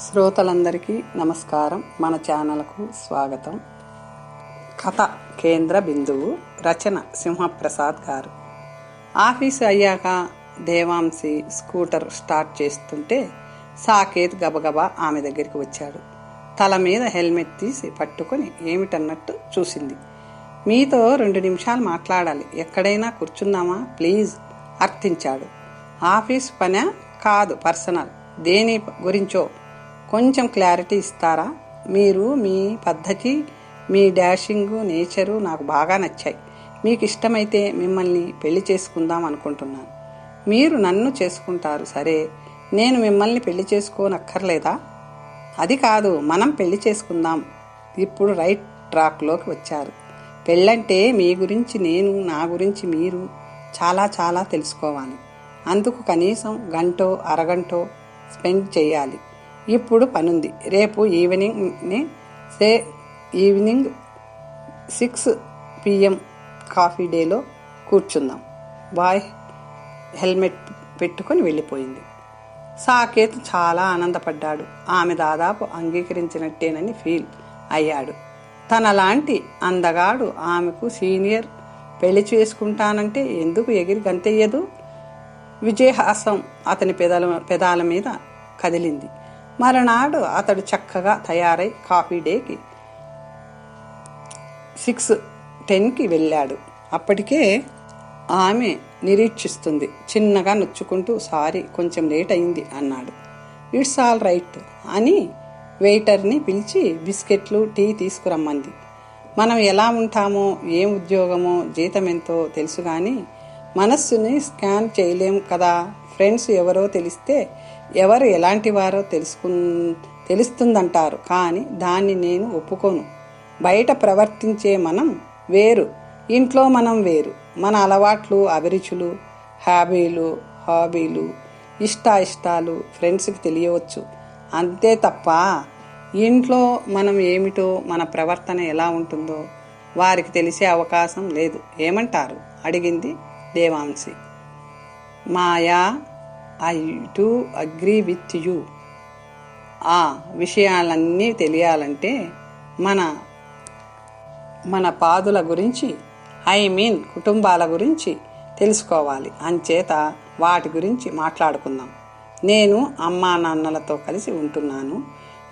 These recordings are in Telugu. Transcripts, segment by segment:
శ్రోతలందరికీ నమస్కారం. మన ఛానల్కు స్వాగతం. కథ కేంద్ర బిందువు రచన సింహప్రసాద్ గారు. ఆఫీసు అయ్యాక దేవాంశి స్కూటర్ స్టార్ట్ చేస్తుంటే సాకేత్ గబగబా ఆమె దగ్గరికి వచ్చాడు. తల మీద హెల్మెట్ తీసి పట్టుకొని ఏమిటన్నట్టు చూసింది. మీతో రెండు నిమిషాలు మాట్లాడాలి. ఎక్కడైనా కూర్చుందామా? ప్లీజ్ అర్థించాడు. ఆఫీస్ పనా? కాదు పర్సనల్. దేని గురించో. కొంచెం క్లారిటీ ఇస్తారా? మీరు మీ పద్ధతి మీ డాషింగ్ నేచరు నాకు బాగా నచ్చాయి. మీకు ఇష్టమైతే మిమ్మల్ని పెళ్ళి చేసుకుందాం అనుకుంటున్నాను. మీరు నన్ను చేసుకుంటారు సరే. నేను మిమ్మల్ని పెళ్ళి చేసుకోనక్కర్లేదా? అది కాదు మనం పెళ్ళి చేసుకుందాం. ఇప్పుడు రైట్ ట్రాక్లోకి వచ్చారు. పెళ్ళంటే మీ గురించి నేను నా గురించి మీరు చాలా చాలా తెలుసుకోవాలి. అందుకు కనీసం గంటో అరగంటో స్పెండ్ చేయాలి. ఇప్పుడు పనుంది. రేపు ఈవినింగ్ని say evening six PM coffee డేలో కూర్చుందాం. బాయ్ హెల్మెట్ పెట్టుకొని వెళ్ళిపోయింది. సాకేత్ చాలా ఆనందపడ్డాడు. ఆమె దాదాపు అంగీకరించినట్టేనని ఫీల్ అయ్యాడు. తనలాంటి అందగాడు ఆమెకు సీనియర్ పెళ్ళి చేసుకుంటానంటే ఎందుకు ఎగిరి గంతెయ్యదు? విజయహాసం అతని పెదాల పెదాల మీద కదిలింది. మరునాడు అతడు చక్కగా తయారై కాఫీ డేకి సిక్స్ టెన్కి వెళ్ళాడు. అప్పటికే ఆమె నిరీక్షిస్తుంది. చిన్నగా నొచ్చుకుంటూ సారీ కొంచెం లేట్ అయింది అన్నాడు. ఇట్స్ ఆల్ రైట్ అని వెయిటర్ని పిలిచి బిస్కెట్లు టీ తీసుకురమ్మంది. మనం ఎలా ఉంటామో ఏం ఉద్యోగమో జీతం ఎంతో తెలుసు కానీ మనస్సుని స్కాన్ చేయలేం కదా. ఫ్రెండ్స్ ఎవరో తెలిస్తే ఎవరు ఎలాంటి వారో తెలుసుకు తెలుస్తుందంటారు. కానీ దాన్ని నేను ఒప్పుకోను. బయట ప్రవర్తించే మనం వేరు. ఇంట్లో మనం వేరు. మన అలవాట్లు అభిరుచులు హాబీలు హాబీలు ఇష్టాయిష్టాలు ఫ్రెండ్స్కి తెలియవచ్చు. అంతే తప్ప ఇంట్లో మనం ఏమిటో మన ప్రవర్తన ఎలా ఉంటుందో వారికి తెలిసే అవకాశం లేదు. ఏమంటారు? అడిగింది Devanshi. Maya I too agree with you ఆ విషయాలన్నీ తెలియాలంటే మన మన పాదుల గురించి ఐ మీన్ కుటుంబాల గురించి తెలుసుకోవాలి. అంచేత వాటి గురించి మాట్లాడుకుందాం. నేను అమ్మా నాన్నలతో కలిసి ఉంటున్నాను.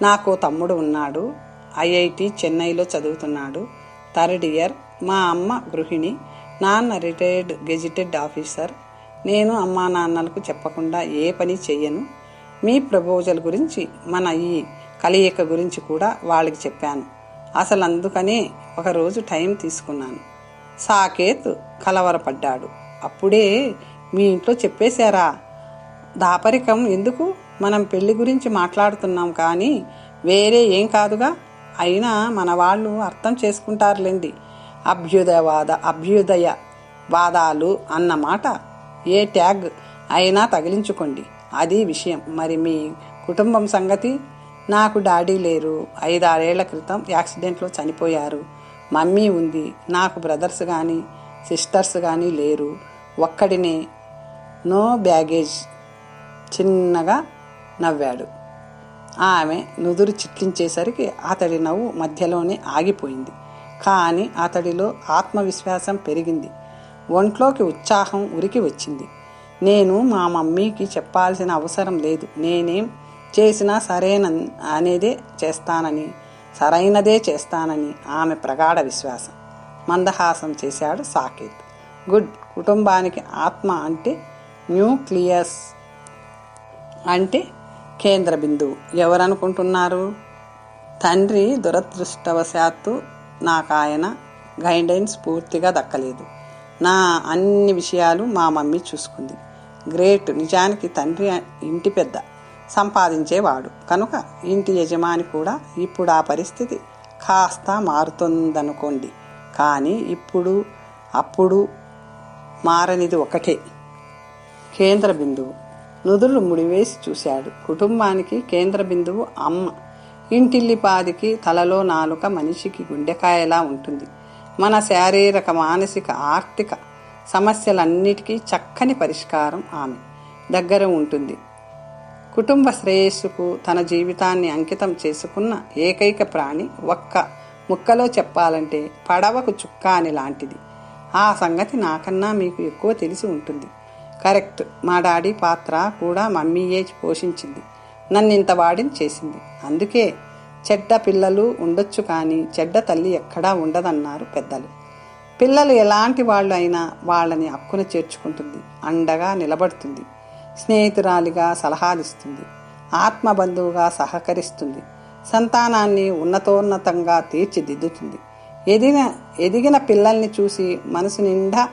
నాకు తమ్ముడు ఉన్నాడు. ఐఐటి చెన్నైలో చదువుతున్నాడు. థర్డ్ ఇయర్ మా అమ్మ గృహిణి. నాన్న రిటైర్డ్ గెజిటెడ్ ఆఫీసర్. నేను అమ్మా నాన్నలకు చెప్పకుండా ఏ పని చెయ్యను. మీ ప్రపోజల్ గురించి మన ఈ కలయిక గురించి కూడా వాళ్ళకి చెప్పాను. అసలు అందుకనే ఒకరోజు టైం తీసుకున్నాను. సాకేత్ కలవరపడ్డాడు. అప్పుడే మీ ఇంట్లో చెప్పేశారా? దాపరికం ఎందుకు? మనం పెళ్ళి గురించి మాట్లాడుతున్నాం కానీ వేరే ఏం కాదుగా? అయినా మన వాళ్ళు అర్థం చేసుకుంటారులేండి. అభ్యుదయవాద అభ్యుదయ వాదాలు అన్నమాట. ఏ ట్యాగ్ అయినా తగిలించుకోండి. అది విషయం. మరి మీ కుటుంబం సంగతి? నాకు డాడీ లేరు. ఐదారేళ్ళ క్రితం యాక్సిడెంట్లో చనిపోయారు. మమ్మీ ఉంది. నాకు బ్రదర్స్ కానీ సిస్టర్స్ కానీ లేరు. ఒక్కడినే నో బ్యాగేజ్ చిన్నగా నవ్వాడు. ఆమె నుదురు చిట్లించేసరికి అతడి నవ్వు మధ్యలోనే ఆగిపోయింది. కానీ అతడిలో ఆత్మవిశ్వాసం పెరిగింది. ఒంట్లోకి ఉత్సాహం ఉరికి వచ్చింది. నేను మా మమ్మీకి చెప్పాల్సిన అవసరం లేదు. నేనేం చేసినా సరేన అనేదే చేస్తానని సరైనదే చేస్తానని ఆమె ప్రగాఢ విశ్వాసం. మందహాసం చేశాడు సాకేత్. గుడ్ కుటుంబానికి ఆత్మ అంటే న్యూక్లియస్ అంటే కేంద్ర బిందువు. ఎవరనుకుంటున్నారు? తండ్రి దురదృష్టవశాత్తు నాకు ఆయన గైడెన్స్ పూర్తిగా దక్కలేదు. నా అన్ని విషయాలు మా మమ్మీ చూసుకుంది. గ్రేట్ నిజానికి తండ్రి ఇంటి పెద్ద సంపాదించేవాడు. కనుక ఇంటి యజమాని కూడా ఇప్పుడు ఆ పరిస్థితి కాస్త మారుతుందనుకోండి. కానీ ఇప్పుడు అప్పుడు మారనిది ఒకటే. కేంద్ర బిందువు. నుదురు ముడివేసి చూశాడు. కుటుంబానికి కేంద్ర బిందువు అమ్మ. ఇంటిల్లిపాదికి తలలో నాలుక మనిషికి గుండెకాయలా ఉంటుంది. మన శారీరక మానసిక ఆర్థిక సమస్యలన్నిటికీ చక్కని పరిష్కారం ఆమె దగ్గర ఉంటుంది. కుటుంబ శ్రేయస్సుకు తన జీవితాన్ని అంకితం చేసుకున్న ఏకైక ప్రాణి ఒక్క ముక్కలో చెప్పాలంటే పడవకు చుక్కాని లాంటిది. ఆ సంగతి నాకన్నా మీకు ఎక్కువ తెలిసి ఉంటుంది. కరెక్ట్ మా డాడీ పాత్ర కూడా మమ్మీయే పోషించింది. నన్ను ఇంత వాడిని చేసింది. అందుకే చెడ్డ పిల్లలు ఉండొచ్చు కానీ చెడ్డ తల్లి ఎక్కడా ఉండదన్నారు పెద్దలు. పిల్లలు ఎలాంటి వాళ్ళు అయినా వాళ్ళని అక్కున చేర్చుకుంటుంది అండగా నిలబడుతుంది స్నేహితురాలిగా సలహాలిస్తుంది ఆత్మబంధువుగా సహకరిస్తుంది సంతానాన్ని ఉన్నతోన్నతంగా తీర్చిదిద్దుతుంది. ఎదిగిన ఎదిగిన పిల్లల్ని చూసి మనసు నిండా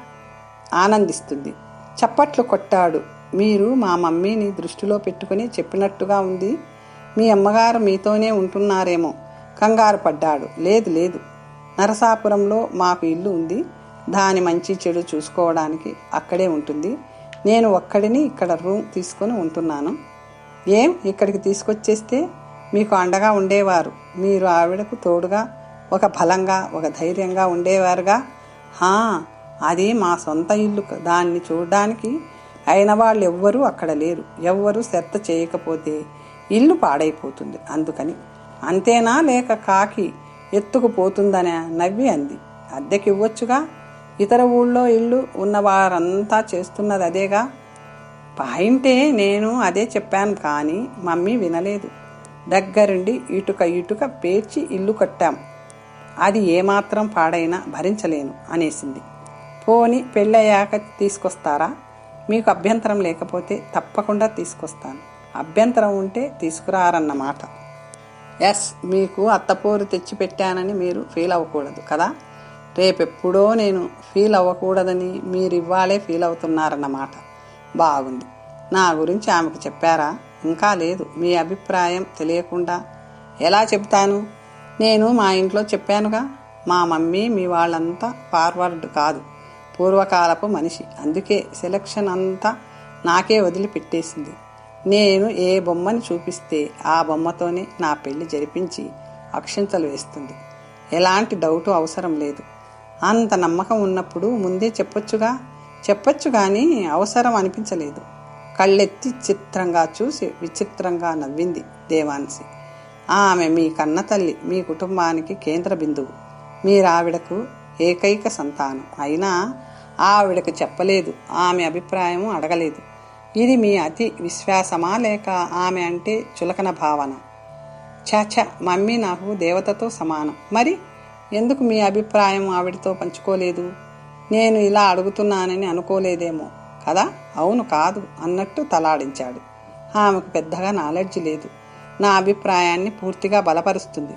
ఆనందిస్తుంది. చప్పట్లు కొట్టాడు మీరు మా మమ్మీని దృష్టిలో పెట్టుకుని చెప్పినట్టుగా ఉంది. మీ అమ్మగారు మీతోనే ఉంటున్నారేమో. కంగారు పడ్డాడు. లేదు లేదు. నరసాపురంలో మాకు ఇల్లు ఉంది. దాని మంచి చెడు చూసుకోవడానికి అక్కడే ఉంటుంది. నేను ఒక్కడిని ఇక్కడ రూమ్ తీసుకొని ఉంటున్నాను. ఏం? ఇక్కడికి తీసుకొచ్చేస్తే మీకు అండగా ఉండేవారు. మీరు ఆవిడకు తోడుగా ఒక బలంగా ఒక ధైర్యంగా ఉండేవారుగా? హా అది మా సొంత ఇల్లు దాన్ని చూడడానికి అయిన వాళ్ళు ఎవ్వరూ అక్కడ లేరు. ఎవ్వరూ శ్రద్ధ చేయకపోతే ఇల్లు పాడైపోతుంది. అందుకని అంతేనా లేక కాకి ఎత్తుకుపోతుందనే నవ్వి అంది. అద్దెకివ్వచ్చుగా? ఇతర ఊళ్ళో ఇల్లు ఉన్నవారంతా చేస్తున్నది అదేగా? పాయింటే నేను అదే చెప్పాను కానీ మమ్మీ వినలేదు. దగ్గరుండి ఇటుక ఇటుక పేర్చి ఇల్లు కట్టాం. అది ఏమాత్రం పాడైనా భరించలేను అనేసింది. పోని పెళ్ళయ్యాక తీసుకొస్తారా? మీకు అభ్యంతరం లేకపోతే తప్పకుండా తీసుకొస్తాను. అభ్యంతరం ఉంటే తీసుకురారన్నమాట. ఎస్ మీకు అత్తపోరు తెచ్చిపెట్టానని మీరు ఫీల్ అవ్వకూడదు కదా? రేపెప్పుడో నేను ఫీల్ అవ్వకూడదని మీరు ఇవ్వాలే ఫీల్ అవుతున్నారన్నమాట. బాగుంది. నా గురించి ఆమెకు చెప్పారా? ఇంకా లేదు. మీ అభిప్రాయం తెలియకుండా. ఎలా చెప్తాను నేను మా ఇంట్లో చెప్పానుగా మా మమ్మీ మీ వాళ్ళంతా ఫార్వర్డ్ కాదు. పూర్వకాలపు మనిషి. అందుకే సెలక్షన్ అంతా నాకే వదిలిపెట్టేసింది. నేను ఏ బొమ్మని చూపిస్తే ఆ బొమ్మతోనే నా పెళ్ళి జరిపించి అక్షింతలు వేస్తుంది. ఎలాంటి డౌటు అవసరం లేదు. అంత నమ్మకం ఉన్నప్పుడు ముందే చెప్పొచ్చుగా? చెప్పొచ్చు కానీ అవసరం అనిపించలేదు. కళ్ళెత్తి చిత్రంగా చూసి విచిత్రంగా నవ్వింది దేవాన్సి. ఆమె మీ కన్న తల్లి మీ కుటుంబానికి కేంద్ర బిందువు. మీరావిడకు ఏకైక సంతానం. అయినా ఆవిడకు చెప్పలేదు. ఆమె అభిప్రాయం అడగలేదు. ఇది మీ అతి విశ్వాసమా లేక ఆమె అంటే చులకన భావన? చాచ మమ్మీ నాకు దేవతతో సమానం. మరి ఎందుకు మీ అభిప్రాయం ఆవిడతో పంచుకోలేదు? నేను ఇలా అడుగుతున్నానని అనుకోలేదేమో. కదా? అవును కాదు అన్నట్టు తలాడించాడు. ఆమెకు పెద్దగా నాలెడ్జ్ లేదు. నా అభిప్రాయాన్ని పూర్తిగా బలపరుస్తుంది.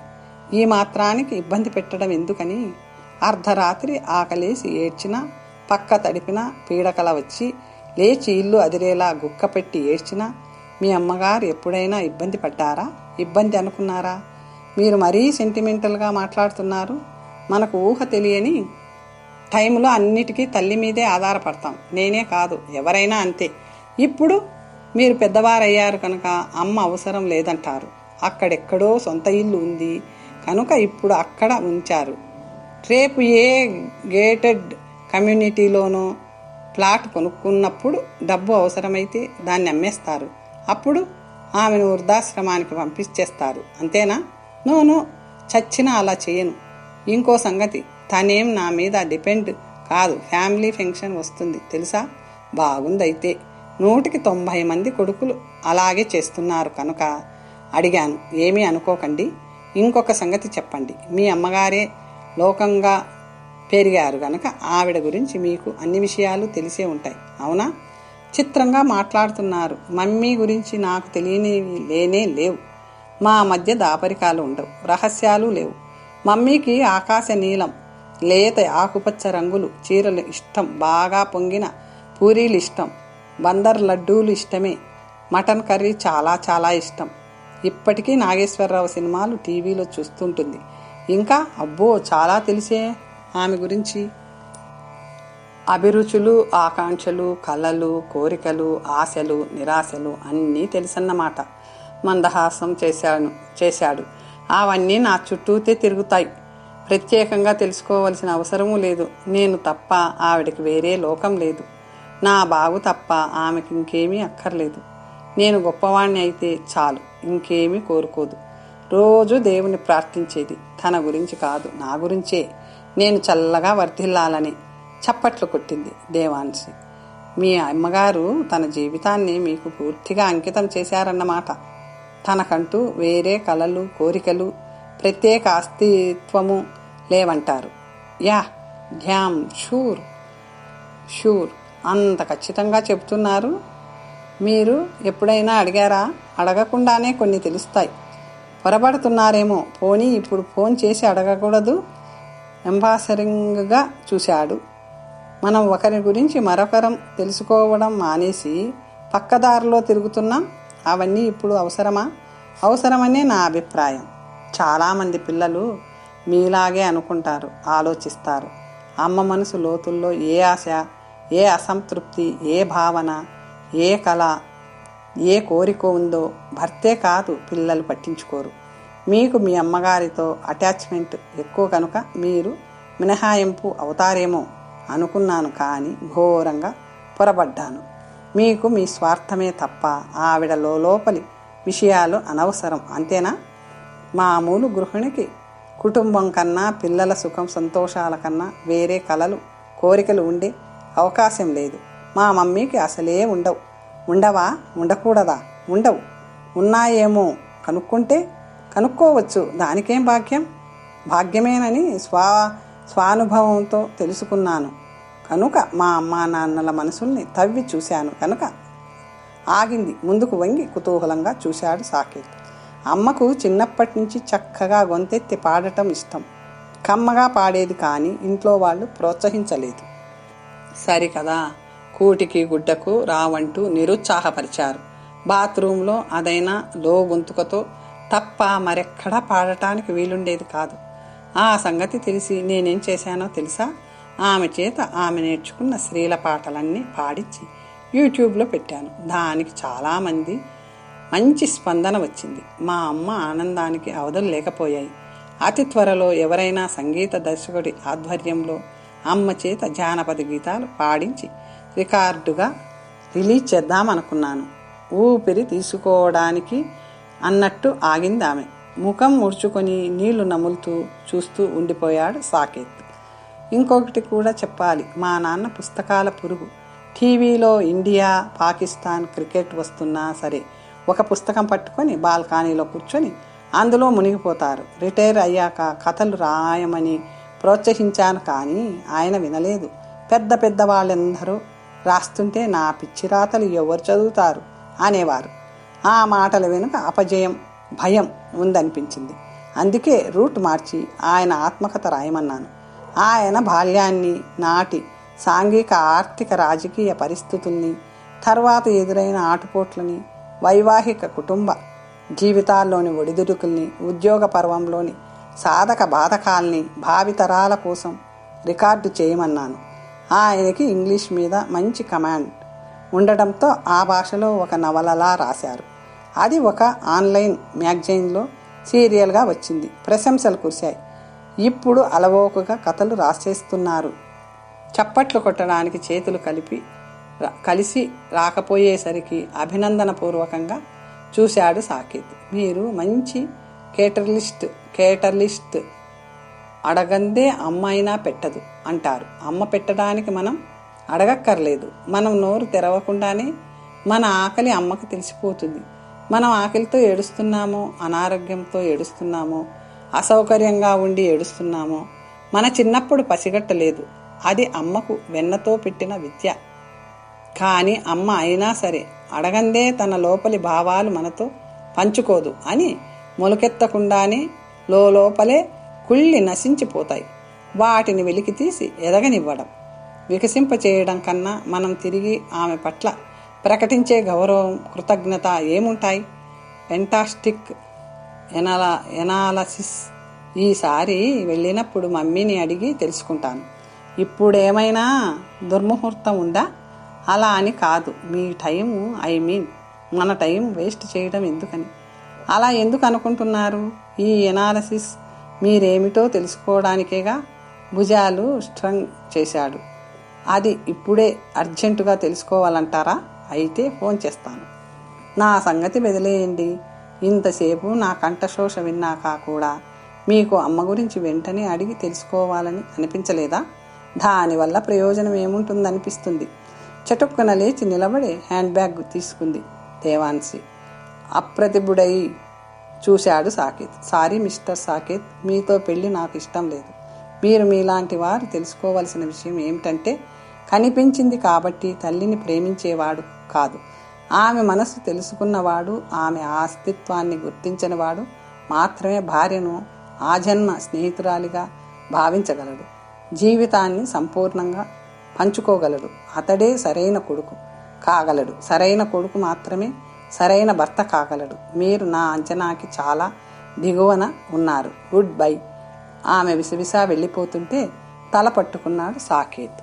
ఈ మాత్రానికి ఇబ్బంది పెట్టడం ఎందుకని? అర్ధరాత్రి ఆకలేసి ఏడ్చినా పక్క తడిపిన పీడకల వచ్చి లేచి ఇల్లు అదిరేలా గుక్క పెట్టి ఏడ్చినా మీ అమ్మగారు ఎప్పుడైనా ఇబ్బంది పడ్డారా? ఇబ్బంది అనుకున్నారా? మీరు మరీ సెంటిమెంటల్గా మాట్లాడుతున్నారు. మనకు ఊహ తెలియని టైంలో అన్నిటికీ తల్లి మీదే ఆధారపడతాం. నేనే కాదు ఎవరైనా అంతే. ఇప్పుడు మీరు పెద్దవారయ్యారు కనుక అమ్మ అవసరం లేదంటారు. అక్కడెక్కడో సొంత ఇల్లు ఉంది కనుక ఇప్పుడు అక్కడ ఉంచారు. రేపు ఏ గేటెడ్ కమ్యూనిటీలోనో ప్లాట్ కొనుక్కున్నప్పుడు డబ్బు అవసరమైతే దాన్ని అమ్మేస్తారు. అప్పుడు ఆమెను వృద్ధాశ్రమానికి పంపించేస్తారు. అంతేనా? నోను చచ్చినా అలా చేయను. ఇంకో సంగతి. తనేం నా మీద డిపెండ్ కాదు. ఫ్యామిలీ ఫంక్షన్ వస్తుంది. తెలుసా? బాగుందైతే. నూటికి తొంభై మంది కొడుకులు అలాగే చేస్తున్నారు కనుక అడిగాను. ఏమీ అనుకోకండి. ఇంకొక సంగతి చెప్పండి. మీ అమ్మగారే లోకంగా పెరిగారు గనక ఆవిడ గురించి మీకు అన్ని విషయాలు తెలిసే ఉంటాయి. అవునా? చిత్రంగా మాట్లాడుతున్నారు. మమ్మీ గురించి నాకు తెలియనివి లేనే లేవు. మా మధ్య దాపరికాలు ఉండవు. రహస్యాలు లేవు. మమ్మీకి ఆకాశ నీలం లేత ఆకుపచ్చ రంగులు చీరలు ఇష్టం బాగా పొంగిన పూరీలు ఇష్టం బందర్ లడ్డూలు ఇష్టమే మటన్ కర్రీ చాలా చాలా ఇష్టం. ఇప్పటికీ నాగేశ్వరరావు సినిమాలు టీవీలో చూస్తుంటుంది. ఇంకా అబ్బో చాలా తెలిసే ఆమె గురించి. అభిరుచులు ఆకాంక్షలు కళలు కోరికలు ఆశలు నిరాశలు అన్నీ తెలుసన్నమాట. మందహాసం చేశాను చేశాడు. అవన్నీ నా చుట్టూతే తిరుగుతాయి. ప్రత్యేకంగా తెలుసుకోవలసిన అవసరమూ లేదు. నేను తప్ప ఆవిడకి వేరే లోకం లేదు. నా బాగు తప్ప ఆమెకి ఇంకేమీ అక్కర్లేదు. నేను గొప్పవాణ్ణి అయితే చాలు ఇంకేమీ కోరుకోదు. రోజు దేవుని ప్రార్థించేది తన గురించి కాదు నా గురించే. నేను చల్లగా వర్ధిల్లాలని చప్పట్లు కొట్టింది దేవాన్సి. మీ అమ్మగారు తన జీవితాన్ని మీకు పూర్తిగా అంకితం చేశారన్నమాట. తనకంటూ వేరే కళలు కోరికలు ప్రత్యేక అస్తిత్వము లేవంటారు. యా ధ్యామ్ షూర్ షూర్ అంత ఖచ్చితంగా చెప్తున్నారు మీరు ఎప్పుడైనా అడిగారా? అడగకుండానే కొన్ని తెలుస్తాయి. పొరబడుతున్నారేమో పోనీ ఇప్పుడు ఫోన్ చేసి అడగకూడదు. ఎంబాసరింగ్గా చూశాడు. మనం ఒకరి గురించి మరొకరం తెలుసుకోవడం మానేసి పక్కదారిలో తిరుగుతున్నాం అవన్నీ ఇప్పుడు అవసరమా? అవసరమనే నా అభిప్రాయం. చాలామంది పిల్లలు మీలాగే అనుకుంటారు ఆలోచిస్తారు. అమ్మ మనసు లోతుల్లో ఏ ఆశ ఏ అసంతృప్తి ఏ భావన ఏ కళ ఏ కోరిక ఉందో భర్తే కాదు పిల్లలు పట్టించుకోరు. మీకు మీ అమ్మగారితో అటాచ్మెంట్ ఎక్కువ కనుక మీరు మినహాయింపు అవుతారేమో అనుకున్నాను కానీ ఘోరంగా పొరబడ్డాను. మీకు మీ స్వార్థమే తప్ప ఆవిడ లోపలి విషయాలు అనవసరం అంతేనా? మామూలు గృహిణికి కుటుంబం కన్నా పిల్లల సుఖం సంతోషాల కన్నా వేరే కలలు కోరికలు ఉండే అవకాశం లేదు. మా మమ్మీకి అసలే ఉండవు. ఉండవా? ఉండకూడదా? ఉండవు. ఉన్నాయేమో కనుక్కుంటే కనుక్కోవచ్చు. దానికేం భాగ్యం? భాగ్యమేనని స్వా స్వానుభవంతో తెలుసుకున్నాను. కనుక మా అమ్మా నాన్నల మనసుల్ని తవ్వి చూశాను కనుక. ఆగింది. ముందుకు వంగి కుతూహలంగా చూశాడు సాకేత్ అమ్మకు చిన్నప్పటి నుంచి చక్కగా గొంతెత్తి పాడటం ఇష్టం. కమ్మగా పాడేది కానీ ఇంట్లో వాళ్ళు ప్రోత్సహించలేదు. సరికదా కూటికి గుడ్డకు రావంటూ నిరుత్సాహపరిచారు. బాత్రూంలో అదైనా లో గొంతుకతో తప్ప మరెక్కడా పాడటానికి వీలుండేది కాదు. ఆ సంగతి తెలిసి నేనేం చేశానో తెలుసా? ఆమె చేత ఆమె నేర్చుకున్న స్త్రీల పాటలన్నీ పాడించి యూట్యూబ్లో పెట్టాను. దానికి చాలామంది మంచి స్పందన వచ్చింది. మా అమ్మ ఆనందానికి అవధులు లేకపోయాయి. అతి త్వరలో ఎవరైనా సంగీత దర్శకుడి ఆధ్వర్యంలో అమ్మ చేత జానపద గీతాలు పాడించి రికార్డుగా రిలీజ్ చేద్దామనుకున్నాను. ఊపిరి తీసుకోవడానికి అన్నట్టు ఆగింది ఆమె ముఖం ముడుచుకొని నీళ్ళు నములుతూ చూస్తూ ఉండిపోయాడు సాకేత్. ఇంకొకటి కూడా చెప్పాలి. మా నాన్న పుస్తకాల పురుగు. టీవీలో ఇండియా పాకిస్తాన్ క్రికెట్ వస్తున్నా సరే ఒక పుస్తకం పట్టుకొని బాల్కనీలో కూర్చొని అందులో మునిగిపోతారు. రిటైర్ అయ్యాక కథలు రాయమని ప్రోత్సహించాను కానీ ఆయన వినలేదు. పెద్ద పెద్ద వాళ్ళందరూ రాస్తుంటే నా పిచ్చి రాతలు ఎవరు చదువుతారు అనేవారు. ఆ మాటల వెనుక అపజయం భయం ఉందనిపించింది. అందుకే రూట్ మార్చి ఆయన ఆత్మకథ రాయమన్నాను. ఆయన బాల్యాన్ని నాటి సాంఘిక ఆర్థిక రాజకీయ పరిస్థితుల్ని తర్వాత ఎదురైన ఆటుపోట్లని వైవాహిక కుటుంబ జీవితాల్లోని ఒడిదుడుకుల్ని ఉద్యోగ పర్వంలోని సాధక బాధకాల్ని భావితరాల కోసం రికార్డు చేయమన్నాను. ఆయనకి ఇంగ్లీష్ మీద మంచి కమాండ్ ఉండడంతో ఆ భాషలో ఒక నవలలా రాశారు. అది ఒక ఆన్లైన్ మ్యాగజైన్లో సీరియల్గా వచ్చింది. ప్రశంసలు కురిశాయి. ఇప్పుడు అలవోకగా కథలు రాసేస్తున్నారు. చప్పట్లు కొట్టడానికి చేతులు కలిపి కలిసి రాకపోయేసరికి అభినందనపూర్వకంగా చూశాడు సాకేత్. మీరు మంచి కేటర్లిస్ట్ కేటర్లిస్ట్ అడగందే అమ్మ అయినా పెట్టదు అంటారు. అమ్మ పెట్టడానికి మనం అడగక్కర్లేదు. మనం నోరు తెరవకుండానే మన ఆకలి అమ్మకు తెలిసిపోతుంది. మనం ఆకలితో ఏడుస్తున్నాము అనారోగ్యంతో ఏడుస్తున్నాము అసౌకర్యంగా ఉండి ఏడుస్తున్నాము. మన చిన్నప్పుడు పసిగట్టలేదు. అది అమ్మకు వెన్నతో పెట్టిన విద్య. కానీ అమ్మ అయినా సరే అడగందే తన లోపలి భావాలు మనతో పంచుకోదు అని మొలకెత్తకుండానే లోపలే కుళ్ళి నశించిపోతాయి. వాటిని వెలికి తీసి ఎదగనివ్వడం. వికసింప చేయడం కన్నా మనం తిరిగి ఆమె పట్ల ప్రకటించే గౌరవం కృతజ్ఞత ఏముంటాయి? Fantastic ana analysis. ఈసారి వెళ్ళినప్పుడు మమ్మీని అడిగి తెలుసుకుంటాను. ఇప్పుడు ఏమైనా దుర్ముహూర్తం ఉందా? అలా అని కాదు. మీ టైం ఐ మీన్ మన టైం వేస్ట్ చేయడం ఎందుకని? అలా ఎందుకు అనుకుంటున్నారు? ఈ ఎనాలసిస్ మీరేమిటో తెలుసుకోవడానికేగా భుజాలు స్ట్రంగ్ చేశాడు. అది ఇప్పుడే అర్జెంటుగా తెలుసుకోవాలంటారా? అయితే ఫోన్ చేస్తాను. నా సంగతి వదిలేయండి. ఇంతసేపు నా కంఠశోష విన్నాక కూడా మీకు అమ్మ గురించి వెంటనే అడిగి తెలుసుకోవాలని అనిపించలేదా? దానివల్ల ప్రయోజనం ఏముంటుందనిపిస్తుంది? చటుక్కున లేచి నిలబడి హ్యాండ్ బ్యాగ్ తీసుకుంది దేవాన్సి. అప్రతిభుడై చూశాడు సాకేత్. సారీ మిస్టర్ సాకేత్ మీతో పెళ్ళి నాకు ఇష్టం లేదు. మీరు మీలాంటి వారు తెలుసుకోవలసిన విషయం ఏమిటంటే కనిపించింది కాబట్టి తల్లిని ప్రేమించేవాడు కాదు. ఆమె మనసు తెలుసుకున్నవాడు ఆమె అస్తిత్వాన్ని గుర్తించినవాడు మాత్రమే భార్యను ఆజన్మ స్నేహితురాలిగా భావించగలడు. జీవితాన్ని సంపూర్ణంగా పంచుకోగలడు. అతడే సరైన కొడుకు కాగలడు. సరైన కొడుకు మాత్రమే సరైన భర్త కాగలడు. మీరు నా అంచనాకి చాలా దిగువన ఉన్నారు. Goodbye. ఆమె విసవిసా వెళ్ళిపోతుంటే తల పట్టుకున్నాడు సాకేత్.